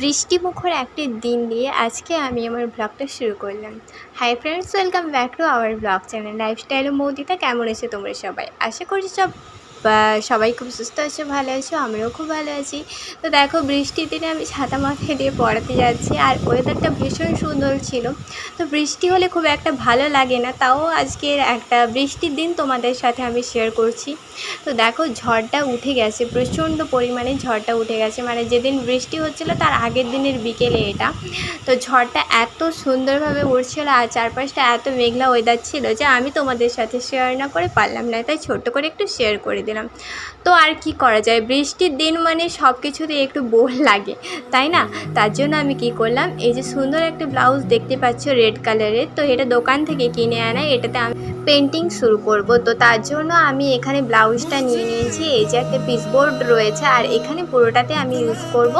বৃষ্টিমুখর একটি দিন দিয়ে আজকে আমি আমার ব্লগটা শুরু করলাম। Hi friends welcome back to our blog channel lifestyle Moudita কেমন আছে তোমরা সবাই? আশা করি সব সবাই খুব সুস্থ আছো, ভালো আছো, আমিও খুব ভালো আছি। তো দেখো, বৃষ্টির দিনে আমি ছাতা মাথায় দিয়ে পড়াতে যাচ্ছি আর ওয়েদারটা ভীষণ সুন্দর ছিল। তো বৃষ্টি হলে খুব একটা ভালো লাগে না, তাও আজকের একটা বৃষ্টির দিন তোমাদের সাথে আমি শেয়ার করছি। তো দেখো, ঝড়টা উঠে গেছে, প্রচণ্ড পরিমাণে ঝড়টা উঠে গেছে। মানে যেদিন বৃষ্টি হচ্ছিল, তার আগের দিনের বিকেলে এটা। তো ঝড়টা এত সুন্দরভাবে উঠছিল আর চারপাশটা এত মেঘলা ওয়েদার ছিল যে আমি তোমাদের সাথে শেয়ার না করে পারলাম না, তাই ছোট্ট করে একটু শেয়ার করে দিলাম। তো আর কি করা যায়? বৃষ্টির দিন মানে সব কিছুতেই একটু বোর লাগে, তাই না? তার জন্য আমি কি করলাম, এই যে সুন্দর একটা ব্লাউজ দেখতে পাচ্ছ রেড কালারের, তো এটা দোকান থেকে কিনে আনা এটাতে আমি পেন্টিং শুরু করব। তো তার জন্য আমি এখানে ব্লাউজটা নিয়ে নিয়েছি, এই যে একটা পিসবোর্ড রয়েছে, আর এখানে পুরোটাতে আমি ইউজ করব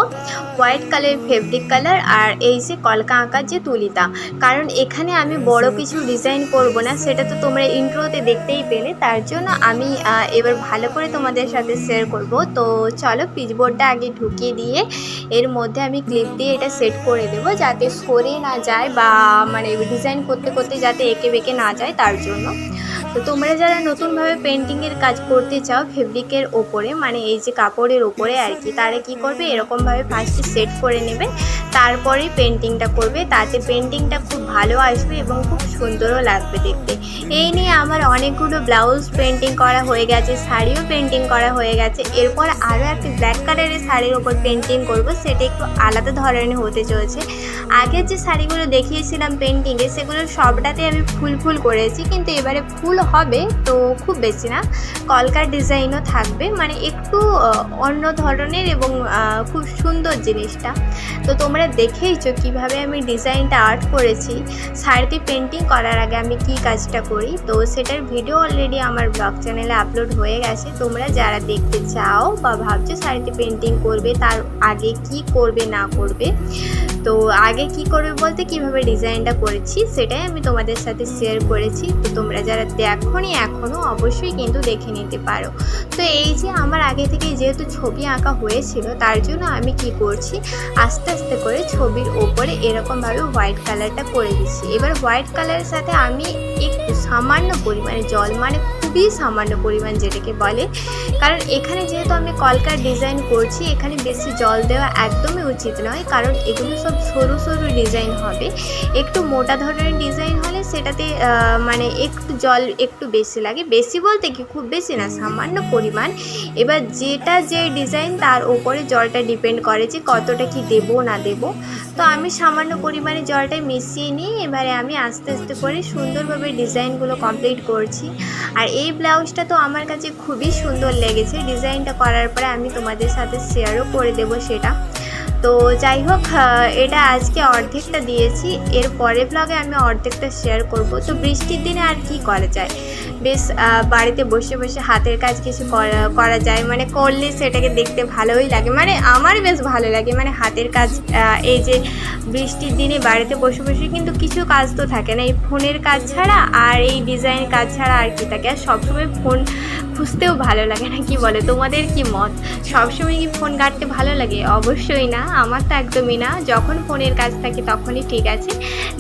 হোয়াইট কালার ফেব্রিক কালার আর এই যে কলকা আঁকার যে তুলিটা। কারণ এখানে আমি বড় কিছু ডিজাইন করব না, সেটা তো তোমরা ইন্ট্রোতে দেখতেই পেলে। তার জন্য আমি এবার ভালো করে তোমাদের সাথে শেয়ার করব। তো চলো পিচবোর্ডটা আগে ঢুকিয়ে দিয়ে এর মধ্যে আমি ক্লিপ দিয়ে এটা সেট করে দেব যাতে সরে না যায় বা মানে ডিজাইন করতে করতে যাতে এঁকে বেঁকে না যায় তার জন্য। তো তোমরা যারা নতুনভাবে পেন্টিংয়ের কাজ করতে চাও ফেব্রিকের ওপরে মানে এই যে কাপড়ের ওপরে আর কি, তারা কি করবে? এরকমভাবে ফার্স্টে সেট করে নেবে, তারপরে পেন্টিংটা করবে, তাতে পেন্টিংটা খুব ভালো আসবে এবং খুব সুন্দরও লাগবে দেখতে। এই নিয়ে আমার অনেকগুলো ব্লাউজ পেন্টিং করা হয়ে গেছে, শাড়িও পেন্টিং করা হয়ে গেছে, এরপর আরও একটি ব্ল্যাক কালারের শাড়ির ওপর পেন্টিং করব, সেটা একটু আলাদা ধরনের হতে চলেছে। আগের যে শাড়িগুলো দেখিয়েছিলাম পেন্টিংয়ে সেগুলো সবটাতে আমি ফুল ফুল করেছি, কিন্তু এবারে ফুল হবে, তো খুব বেশি না। কলকার ডিজাইনও থাকবে মানে একটু অন্য ধরনের এবং খুব সুন্দর জিনিসটা। তো তোমরা দেখেইছো কীভাবে আমি ডিজাইনটা আর্ট করেছি। শাড়িতে পেন্টিং করার আগে আমি কি কাজটা করি, তো সেটার ভিডিও অলরেডি আমার ব্লগ চ্যানেলে আপলোড হয়ে গেছে। তোমরা যারা দেখতে চাও বা ভাবছ শাড়িতে পেন্টিং করবে, তার আগে কি করবে, না করবে তো আগে কি করবে বলতে কীভাবে ডিজাইনটা করেছি সেটাই আমি তোমাদের সাথে শেয়ার করেছি। তো তোমরা যারা দেখোনি এখনও অবশ্যই কিন্তু দেখে নিতে পারো। তো এই যে আমার আগে থেকে যেহেতু ছবি আঁকা হয়েছিল, তার জন্য আমি কি করছি, আস্তে আস্তে করে ছবির ওপরে এরকমভাবে হোয়াইট কালারটা করে দিচ্ছি। এবার হোয়াইট কালারের সাথে আমি একটু সামান্য পরিমাণে জল মানে খুবই সামান্য পরিমাণ যেটাকে বলে। কারণ এখানে যেহেতু আমি কলকার ডিজাইন করছি, এখানে বেশি জল দেওয়া একদমই উচিত নয়। কারণ এগুলো সব সরু সরু ডিজাইন হবে। একটু মোটা ধরনের ডিজাইন হলে সেটাতে মানে একটু জল একটু বেশি লাগে। বেশি বলতে কি, খুব বেশি না, সামান্য পরিমাণ। এবার যেটা যে ডিজাইন তার উপরে জলটা ডিপেন্ড করে যে কতটা কি দেবো, না দেবো। তো আমি সামান্য পরিমাণে জলটা মিশিয়ে নিই এবারে আমি আস্তে আস্তে করে সুন্দরভাবে ডিজাইনগুলো কমপ্লিট করছি। আর এই ব্লাউজটা তো আমার কাছে খুবই সুন্দর লেগেছে। ডিজাইনটা করার পরে আমি তোমাদের সাথে শেয়ারও করে দেবো সেটা। তো যাই হোক এটা আজকে অর্ধেকটা দিয়েছি। এর পরের ব্লগে আমি অর্ধেকটা শেয়ার করব। তো বৃষ্টির দিনে আর কি করা যায়? বেশ বাড়িতে বসে বসে হাতের কাজ কিছু করা যায়। মানে করলে সেটাকে দেখতে ভালোই লাগে। মানে আমার বেশ ভালো লাগে। মানে হাতের কাজ এই যে বৃষ্টির দিনে বাড়িতে বসে বসে কিন্তু কিছু কাজ তো থাকে না। এই ফোনের কাজ ছাড়া আর এই ডিজাইন কাজ ছাড়া আর কি থাকে। আর সবসময় ফোন খুঁজতেও ভালো লাগে না, কি বলে? তোমাদের কি মত? সবসময় কি ফোন ঘাঁটতে ভালো লাগে? অবশ্যই না, আমার তো একদমই না। যখন ফোনের কাজ থাকে তখনই ঠিক আছে।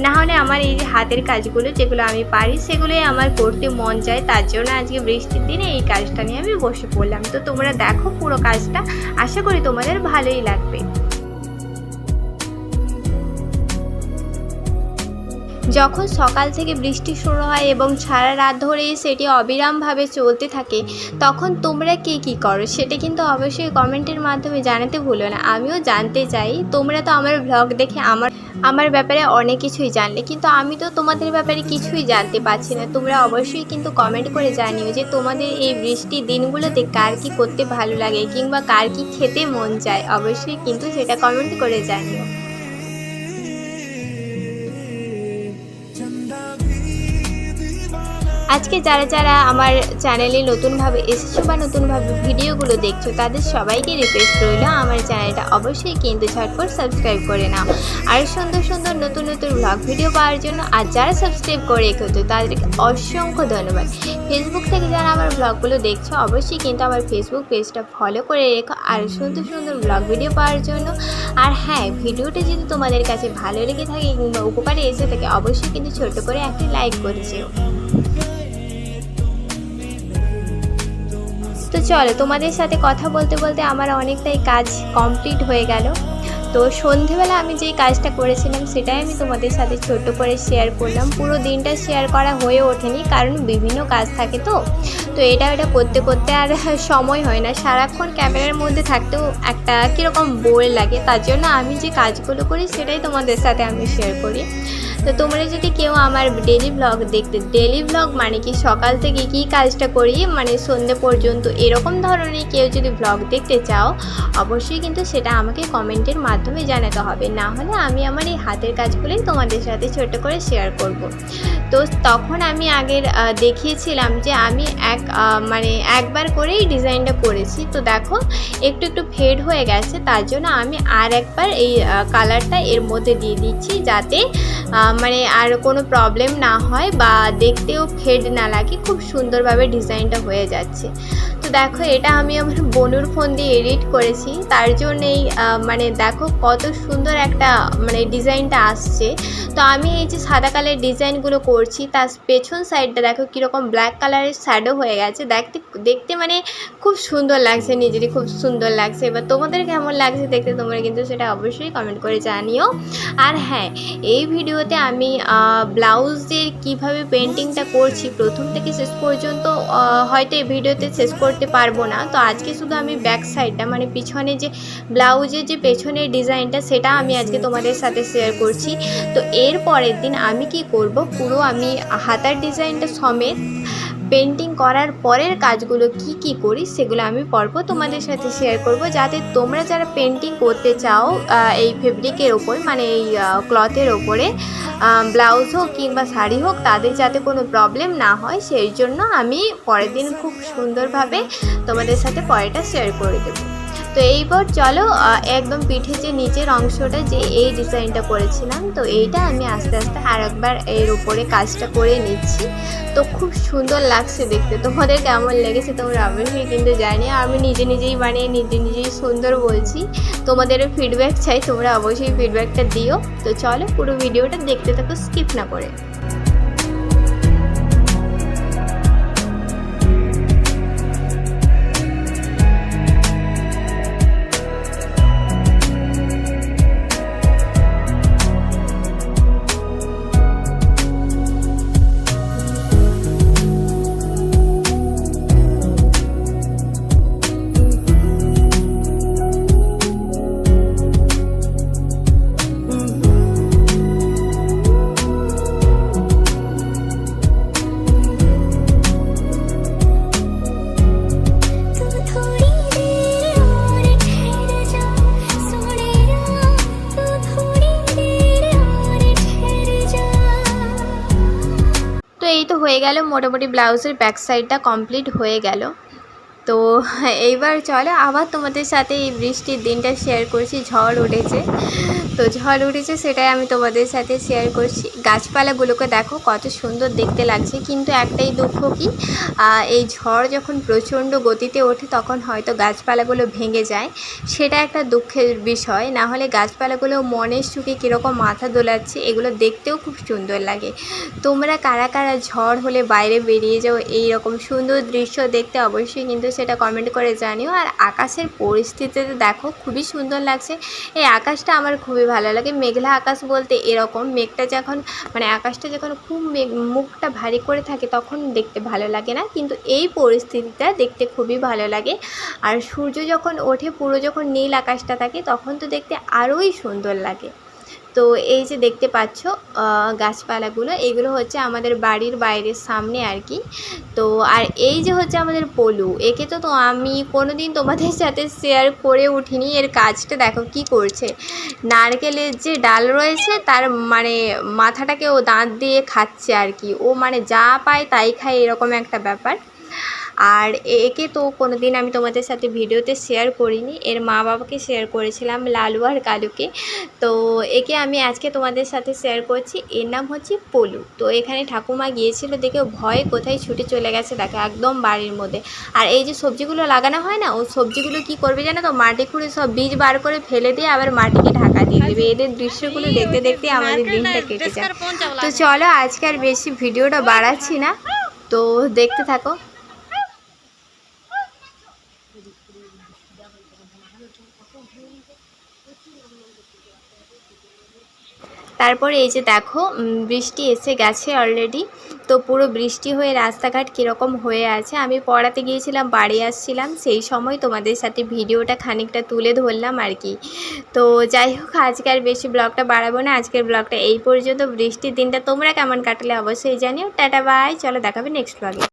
না হলে আমার এই যে হাতের কাজগুলো যেগুলো আমি পারি, সেগুলোই আমার করতে মন যায় তার জন্য আজকে বৃষ্টির দিনে এই কাজটা নিয়ে আমি বসে পড়লাম। তো তোমরা দেখো পুরো কাজটা। আশা করি তোমাদের ভালোই লাগবে। যখন সকাল থেকে বৃষ্টি শুরু হয় এবং সারা রাত ধরে সেটি অবিরামভাবে চলতে থাকে, তখন তোমরা কে কী করো? সেটা কিন্তু অবশ্যই কমেন্টের মাধ্যমে জানাতে ভুলো না। আমিও জানতে চাই, তোমরা তো আমার ব্লগ দেখে আমার আমার ব্যাপারে অনেক কিছুই জানলে। কিন্তু আমি তো তোমাদের ব্যাপারে কিছুই জানতে পারছি না। তোমরা অবশ্যই কিন্তু কমেন্ট করে জানিও যে তোমাদের এই বৃষ্টির দিনগুলোতে কার কী করতে ভালো লাগে কিংবা কার কী খেতে মন চায়। অবশ্যই কিন্তু সেটা কমেন্ট করে জানিও। আজকে যারা যারা আমার চ্যানেলে নতুনভাবে এসেছ বা নতুনভাবে ভিডিওগুলো দেখছ, তাদের সবাইকে রিকোয়েস্ট রইল আমার চ্যানেলটা অবশ্যই কিন্তু ঝটপট সাবস্ক্রাইব করে নাও। আর সুন্দর সুন্দর নতুন নতুন ব্লগ ভিডিও পাওয়ার জন্য আর যারা সাবস্ক্রাইব করে রেখেছো, তাদেরকে অসংখ্য ধন্যবাদ। ফেসবুক থেকে যারা আমার ব্লগগুলো দেখছ, অবশ্যই কিন্তু আমার ফেসবুক পেজটা ফলো করে রেখো আর সুন্দর সুন্দর ব্লগ ভিডিও পাওয়ার জন্য। আর হ্যাঁ ভিডিওটা যদি তোমাদের কাছে ভালো লেগে থাকে কিংবা উপকারে এসে থাকে, অবশ্যই কিন্তু ছোট করে একটি লাইক করে যেও। তো চলো, তোমাদের সাথে কথা বলতে বলতে আমার অনেকটাই কাজ কমপ্লিট হয়ে গেল। তো সন্ধেবেলা আমি যেই কাজটা করেছিলাম সেটাই আমি তোমাদের সাথে ছোট্ট করে শেয়ার করলাম। পুরো দিনটা শেয়ার করা হয়ে ওঠেনি, কারণ বিভিন্ন কাজ থাকে তো। তো এটা এটা করতে করতে আর সময় হয় না। সারাক্ষণ ক্যামেরার মধ্যে থাকতেও একটা কীরকম বোর লাগে। তার জন্য আমি যে কাজগুলো করি সেটাই তোমাদের সাথে আমি শেয়ার করি। তো তোমরা যদি কেউ আমার ডেলি ব্লগ দেখতে ডেলি ব্লগ মানে কি সকাল থেকে কী কাজটা করি? মানে সন্ধে পর্যন্ত এরকম ধরনের কেউ যদি ব্লগ দেখতে চাও, অবশ্যই কিন্তু সেটা আমাকে কমেন্টের মাধ্যমে জানাতে হবে। না হলে আমি আমার এই হাতের কাজগুলোই তোমাদের সাথে ছোট করে শেয়ার করব। তো তখন আমি আগের দেখিয়েছিলাম যে আমি এক মানে একবার করেই ডিজাইনটা করেছি। তো দেখো, একটু একটু ফেড হয়ে গেছে। তার জন্য আমি আর একবার এই কালারটা এর মধ্যে দিয়ে দিচ্ছি যাতে মানে আর কোনো প্রবলেম না হয় বা দেখতেও ফেড না লাগে, খুব সুন্দরভাবে ডিজাইনটা হয়ে যাচ্ছে। দেখো, এটা আমি আমার বনুর ফোন দিয়ে এডিট করেছি। তার জন্যেই মানে দেখো কত সুন্দর একটা মানে ডিজাইনটা আসছে। তো আমি এই যে সাদা কালার ডিজাইনগুলো করছি, তার পেছন সাইডটা দেখো কীরকম ব্ল্যাক কালারের শ্যাডো হয়ে গেছে। দেখতে দেখতে মানে খুব সুন্দর লাগছে নিজেরই, খুব সুন্দর লাগছে। এবার তোমাদের কেমন লাগছে দেখতে তোমরা কিন্তু সেটা অবশ্যই কমেন্ট করে জানিও। আর হ্যাঁ এই ভিডিওতে আমি ব্লাউজের কীভাবে পেন্টিংটা করছি, প্রথম থেকে শেষ পর্যন্ত হয়তো এই ভিডিওতে শেষ করতে পারব না। তো আজকে শুধু আমি ব্যাক সাইডটা মানে পিছনে যে ব্লাউজের যে পেছনের ডিজাইনটা, সেটা আমি আজকে তোমাদের সাথে শেয়ার করছি। তো এর পরের দিন আমি কি করব? পুরো আমি হাতার ডিজাইনটা সমেত পেন্টিং করার পরের কাজগুলো কি কি করি সেগুলো আমি পরপর তোমাদের সাথে শেয়ার করব। যাতে তোমরা যারা পেন্টিং করতে চাও এই ফেব্রিকের ওপর মানে এই ক্লথের ওপরে ব্লাউজ হোক কিংবা শাড়ি হোক, তাদের যাতে কোনো প্রবলেম না হয়, সেই জন্য আমি পরের দিন খুব সুন্দরভাবে তোমাদের সাথে পরেটা শেয়ার করে দেবো। তো এইবার চলো একদম পিঠে যে নিচের অংশটা যে এই ডিজাইনটা করেছিলাম, তো এইটা আমি আস্তে আস্তে আর একবার এর উপরে কাজটা করে নিচ্ছি। তো খুব সুন্দর লাগছে দেখতে। তোমাদের কেমন লেগেছে তোমরা অবশ্যই কিন্তু জানি, আমি নিজে নিজেই বানিয়ে নিজে নিজেই সুন্দর বলছি। তোমাদের ফিডব্যাক চাই, তোমরা অবশ্যই ফিডব্যাকটা দিও। তো চলো পুরো ভিডিওটা দেখতে থাকো স্কিপ না করে। গেল মোটামুটি ব্লাউজের ব্যাক সাইডটা কমপ্লিট হয়ে গেল। তো এইবার চলো, আবার তোমাদের সাথে এই বৃষ্টির দিনটা শেয়ার করছি। ঝড় উঠেছে। তো ঝড় উঠেছে, সেটাই আমি তোমাদের সাথে শেয়ার করছি। গাছপালাগুলোকে দেখো, কত সুন্দর দেখতে লাগছে। কিন্তু একটাই দুঃখ কি এই ঝড় যখন প্রচণ্ড গতিতে ওঠে, তখন হয়তো গাছপালাগুলো ভেঙে যায়। সেটা একটা দুঃখের বিষয়। না হলে গাছপালাগুলো মনের সুখে কীরকম মাথা দোলাচ্ছে, এগুলো দেখতেও খুব সুন্দর লাগে। তোমরা কারা কারা ঝড় হলে বাইরে বেরিয়ে যাও এই রকম সুন্দর দৃশ্য দেখতে অবশ্যই কিন্তু সেটা কমেন্ট করে জানিও। আর আকাশের পরিস্থিতিতে দেখো, খুবই সুন্দর লাগছে। এই আকাশটা আমার খুবই ভালো লাগে। মেঘলা আকাশ বলতে এরকম। মেঘটা যখন মানে আকাশটা যখন খুব মেঘ, মুখটা ভারী করে থাকে তখন দেখতে ভালো লাগে না? কিন্তু এই পরিস্থিতিটা দেখতে খুবই ভালো লাগে। আর সূর্য যখন ওঠে, পুরো যখন নীল আকাশটা থাকে, তখন তো দেখতে আরোই সুন্দর লাগে। তো এই যে দেখতে পাচ্ছ গাছপালাগুলো, এগুলো হচ্ছে আমাদের বাড়ির বাইরের সামনে আর কি। তো আর এই যে হচ্ছে আমাদের পলু, একে তো তো আমি কোনো দিন তোমাদের সাথে শেয়ার করে উঠিনি, এর কাজটা দেখো কি করছে। নারকেলের যে ডাল রয়েছে, তার মানে মাথাটাকে ও দাঁত দিয়ে খাচ্ছে আর কি। ও মানে যা পায় তাই খায়, এরকম একটা ব্যাপার। আর একে তো কোনো দিন আমি তোমাদের সাথে ভিডিওতে শেয়ার করিনি। এর মা বাবাকে শেয়ার করেছিলাম লালু আর কালুকে। তো একে আমি আজকে তোমাদের সাথে শেয়ার করছি। এর নাম হচ্ছে পলু। তো এখানে ঠাকুমা গিয়েছিল দেখে ভয় কোথায় ছুটে চলে গেছে দেখো একদম বাড়ির মধ্যে। আর এই যে সবজিগুলো লাগানো হয় না, ও সবজিগুলো কি করবে জানো তো? মাটি খুঁড়ে সব বীজ বার করে ফেলে দিয়ে আবার মাটিকে ঢাকা দিয়ে দেবে। এদের দৃশ্যগুলো দেখতে দেখতে আমাদের দিনটা কেটে যায়। তো চলো আজকে আর বেশি ভিডিওটা বাড়াচ্ছি না। তো দেখতে থাকো। তারপরে এই যে দেখো বৃষ্টি এসে গেছে অলরেডি তো পুরো বৃষ্টি হয়ে রাস্তাঘাট কীরকম হয়ে আছে, আমি পড়াতে গিয়েছিলাম, বাড়ি আসছিলাম, সেই সময় তোমাদের সাথে ভিডিওটা খানিকটা তুলে ধরলাম আর কি। তো যাই হোক, আজকে আর বেশি ব্লগটা বাড়াবো না, আজকের ব্লগটা এই পর্যন্ত। বৃষ্টির দিনটা তোমরা কেমন কাটলে অবশ্যই জানিও। টাটা বাই চলো দেখাবে নেক্সট ব্লগে